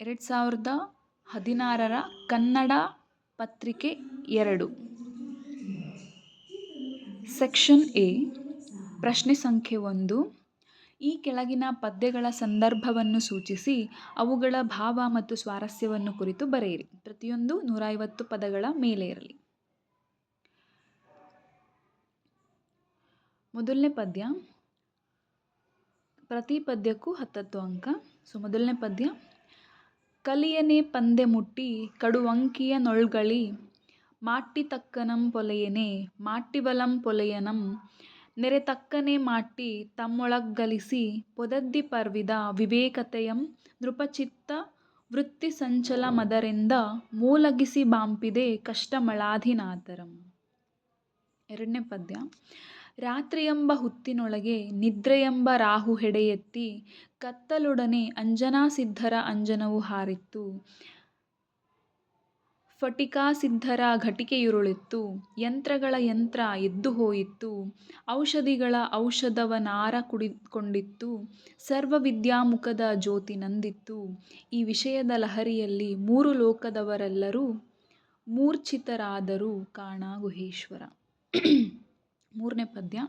ಎರಡು ಸಾವಿರದ ಹದಿನಾರರ ಕನ್ನಡ ಪತ್ರಿಕೆ ಎರಡು. ಸೆಕ್ಷನ್ ಎ, ಪ್ರಶ್ನೆ ಸಂಖ್ಯೆ ಒಂದು. ಈ ಕೆಳಗಿನ ಪದ್ಯಗಳ ಸಂದರ್ಭವನ್ನು ಸೂಚಿಸಿ ಅವುಗಳ ಭಾವ ಮತ್ತು ಸ್ವಾರಸ್ಯವನ್ನು ಕುರಿತು ಬರೆಯಿರಿ. ಪ್ರತಿಯೊಂದು ನೂರೈವತ್ತು ಪದಗಳ ಮೇಲೆ ಇರಲಿ. ಮೊದಲನೇ ಪದ್ಯ, ಪ್ರತಿ ಪದ್ಯಕ್ಕೂ ಹತ್ತತ್ತು ಅಂಕ. ಸೊ, ಮೊದಲನೇ ಪದ್ಯ ಕಲಿಯನೆ ಪಂದೆ ಮುಟ್ಟಿ ಕಡುವಂಕಿಯ ನೊಳ್ಗಳಿ, ಮಾಟ್ಟಿ ತಕ್ಕನಂ ಪೊಲೆಯನೆ ಮಾಟ್ಟಿಬಲಂ ಪೊಲೆಯನಂ, ನೆರೆ ತಕ್ಕನೆ ಮಾಟ್ಟಿ ತಮ್ಮೊಳಗ್ಗಲಿಸಿ ಪೊದದ್ದಿ ಪರ್ವಿದ ವಿವೇಕತೆಯಂ ನೃಪಚಿತ್ತ ವೃತ್ತಿ ಸಂಚಲ ಮದರೆಂದ ಮೂಲಗಿಸಿ ಬಾಂಪಿದೆ ಕಷ್ಟಮಳಾಧಿನಾಥರಂ ಎರಡನೇ ಪದ್ಯ. ರಾತ್ರಿಯೆಂಬ ಹುತ್ತಿನೊಳಗೆ ನಿದ್ರೆಯೆಂಬ ರಾಹು ಹೆಡೆಯೆತ್ತಿ ಕತ್ತಲೊಡನೆ ಅಂಜನಾಸಿದ್ಧರ ಅಂಜನವು ಹಾರಿತ್ತು. ಫಟಿಕಾಸಿದ್ಧರ ಘಟಿಕೆಯುರುಳಿತ್ತು. ಯಂತ್ರಗಳ ಯಂತ್ರ ಎದ್ದು ಹೋಯಿತು. ಔಷಧಿಗಳ ಔಷಧವನಾರ ಕುಡಿಕೊಂಡಿತ್ತು ಸರ್ವವಿದ್ಯಾಮುಖದ ಜ್ಯೋತಿ ನಂದಿತ್ತು. ಈ ವಿಷಯದ ಲಹರಿಯಲ್ಲಿ ಮೂರು ಲೋಕದವರೆಲ್ಲರೂ ಮೂರ್ಛಿತರಾದರು ಕಾಣ ಗುಹೇಶ್ವರ ಮೂರನೇ ಪದ್ಯ.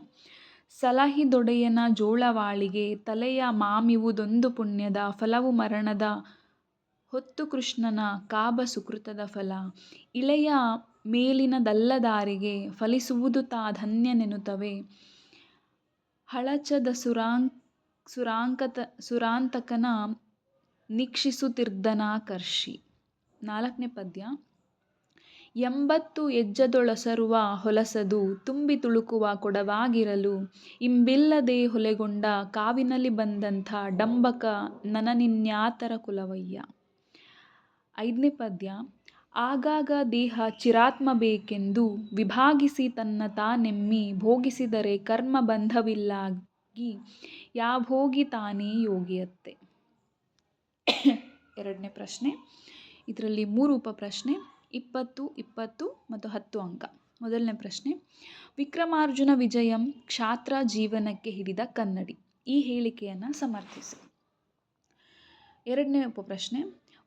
ಸಲಹಿದೊಡೆಯನ ಜೋಳವಾಳಿಗೆ ತಲೆಯ ಮಾಮಿವುದೊಂದು ಪುಣ್ಯದ ಫಲವು ಮರಣದ ಹೊತ್ತು ಕೃಷ್ಣನ ಕಾಬ ಸುಕೃತದ ಫಲ. ಇಳೆಯ ಮೇಲಿನದಲ್ಲದಾರಿಗೆ ಫಲಿಸುವುದು ತಾ ಧನ್ಯನೆನುತವೆ ಹಳಚದ ಸುರಾಂ ಸುರಾಂಕತ, ಸುರಾಂತಕನ ನಿಕ್ಷಿಸುತ್ತಿರ್ದನಾಕರ್ಷಿ. ನಾಲ್ಕನೇ ಪದ್ಯ. ಎಂಬತ್ತು ಎಜ್ಜದೊಳಸರುವ ಹೊಲಸದು ತುಂಬಿ ತುಳುಕುವ ಕೊಡವಾಗಿರಲು ಇಂಬಿಲ್ಲದೆ ಹೊಲೆಗೊಂಡ ಕಾವಿನಲ್ಲಿ ಬಂದಂಥ ಡಂಬಕ ನನನಿನ್ಯಾತರ ಕುಲವಯ್ಯ. ಐದನೇ ಪದ್ಯ, ಆಗಾಗ ದೇಹ ಚಿರಾತ್ಮ ಬೇಕೆಂದು ವಿಭಾಗಿಸಿ ತನ್ನ ತಾನೆಮ್ಮಿ ಭೋಗಿಸಿದರೆ ಕರ್ಮ ಬಂಧವಿಲ್ಲಾಗಿ ಯಾಭೋಗಿ ತಾನೇ ಯೋಗಿಯತ್ತೆ. ಎರಡನೇ ಪ್ರಶ್ನೆ, ಇದರಲ್ಲಿ ಮೂರು ಉಪಪ್ರಶ್ನೆ ಇಪ್ಪತ್ತು ಇಪ್ಪತ್ತು ಮತ್ತು ಹತ್ತು ಅಂಕ. ಮೊದಲನೇ ಪ್ರಶ್ನೆ. ವಿಕ್ರಮಾರ್ಜುನ ವಿಜಯಂ ಕ್ಷಾತ್ರ ಜೀವನಕ್ಕೆ ಹಿಡಿದ ಕನ್ನಡಿ. ಈ ಹೇಳಿಕೆಯನ್ನು ಸಮರ್ಥಿಸಿ. ಎರಡನೇ ಉಪಪ್ರಶ್ನೆ.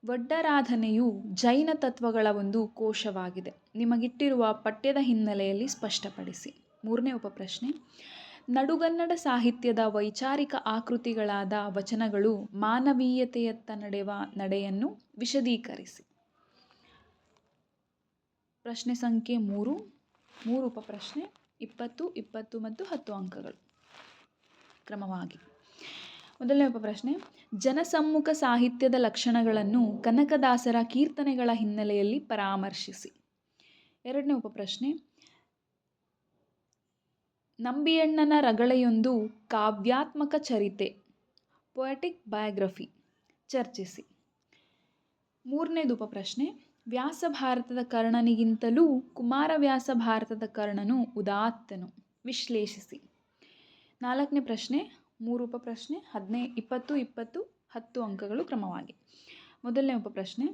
ವಡ್ಡರಾಧನೆಯು ಜೈನ ತತ್ವಗಳ ಒಂದು ಕೋಶವಾಗಿದೆ. ನಿಮಗಿಟ್ಟಿರುವ ಪಠ್ಯದ ಹಿನ್ನೆಲೆಯಲ್ಲಿ ಸ್ಪಷ್ಟಪಡಿಸಿ. ಮೂರನೇ ಉಪಪ್ರಶ್ನೆ. ನಡುಗನ್ನಡ ಸಾಹಿತ್ಯದ ವೈಚಾರಿಕ ಆಕೃತಿಗಳಾದ ವಚನಗಳು ಮಾನವೀಯತೆಯತ್ತ ನಡೆವ ನಡೆಯನ್ನು ವಿಶದೀಕರಿಸಿ. ಪ್ರಶ್ನೆ ಸಂಖ್ಯೆ ಮೂರು. ಮೂರು ಉಪಪ್ರಶ್ನೆ, ಇಪ್ಪತ್ತು ಇಪ್ಪತ್ತು ಮತ್ತು ಹತ್ತು ಅಂಕಗಳು. ಕ್ರಮವಾಗಿ. ಮೊದಲನೇ ಉಪಪ್ರಶ್ನೆ, ಜನಸಮ್ಮುಖ ಸಾಹಿತ್ಯದ ಲಕ್ಷಣಗಳನ್ನು ಕನಕದಾಸರ ಕೀರ್ತನೆಗಳ ಹಿನ್ನೆಲೆಯಲ್ಲಿ ಪರಾಮರ್ಶಿಸಿ. ಎರಡನೇ ಉಪಪ್ರಶ್ನೆ, ನಂಬಿಯಣ್ಣನ ರಗಳೆಯೊಂದು ಕಾವ್ಯಾತ್ಮಕ ಚರಿತೆ, ಪೊಯಟಿಕ್ ಬಯೋಗ್ರಫಿ ಚರ್ಚಿಸಿ. ಮೂರನೇದು ಉಪಪ್ರಶ್ನೆ ವ್ಯಾಸ ಭಾರತದ ಕರ್ಣನಿಗಿಂತಲೂ ಕುಮಾರವ್ಯಾಸ ಭಾರತದ ಕರ್ಣನು ಉದಾತ್ತನು. ವಿಶ್ಲೇಷಿಸಿ. ನಾಲ್ಕನೇ ಪ್ರಶ್ನೆ, ಮೂರು ಉಪಪ್ರಶ್ನೆ ಹದಿನೈ, ಇಪ್ಪತ್ತು ಇಪ್ಪತ್ತು, ಹತ್ತು ಅಂಕಗಳು ಕ್ರಮವಾಗಿ. ಮೊದಲನೇ ಉಪಪ್ರಶ್ನೆ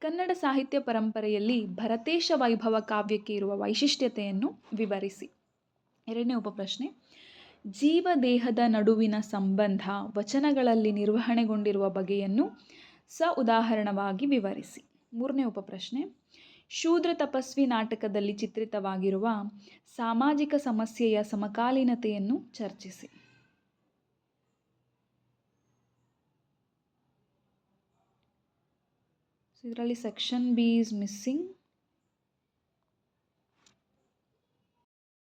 ಕನ್ನಡ ಸಾಹಿತ್ಯ ಪರಂಪರೆಯಲ್ಲಿ ಭರತೇಶ ವೈಭವ ಕಾವ್ಯಕ್ಕೆ ಇರುವ ವೈಶಿಷ್ಟ್ಯತೆಯನ್ನು ವಿವರಿಸಿ. ಎರಡನೇ ಉಪಪ್ರಶ್ನೆ ಜೀವದೇಹದ ನಡುವಿನ ಸಂಬಂಧ ವಚನಗಳಲ್ಲಿ ನಿರ್ವಹಣೆಗೊಂಡಿರುವ ಬಗೆಯನ್ನು ಸ ಉದಾಹರಣವಾಗಿ ವಿವರಿಸಿ. ಮೂರನೇ ಉಪಪ್ರಶ್ನೆ. ಶೂದ್ರ ತಪಸ್ವಿ ನಾಟಕದಲ್ಲಿ ಚಿತ್ರಿತವಾಗಿರುವ ಸಾಮಾಜಿಕ ಸಮಸ್ಯೆಯ ಸಮಕಾಲೀನತೆಯನ್ನು ಚರ್ಚಿಸಿ. ಇದರಲ್ಲಿ ಸೆಕ್ಷನ್ ಬಿ ಈಸ್ ಮಿಸ್ಸಿಂಗ್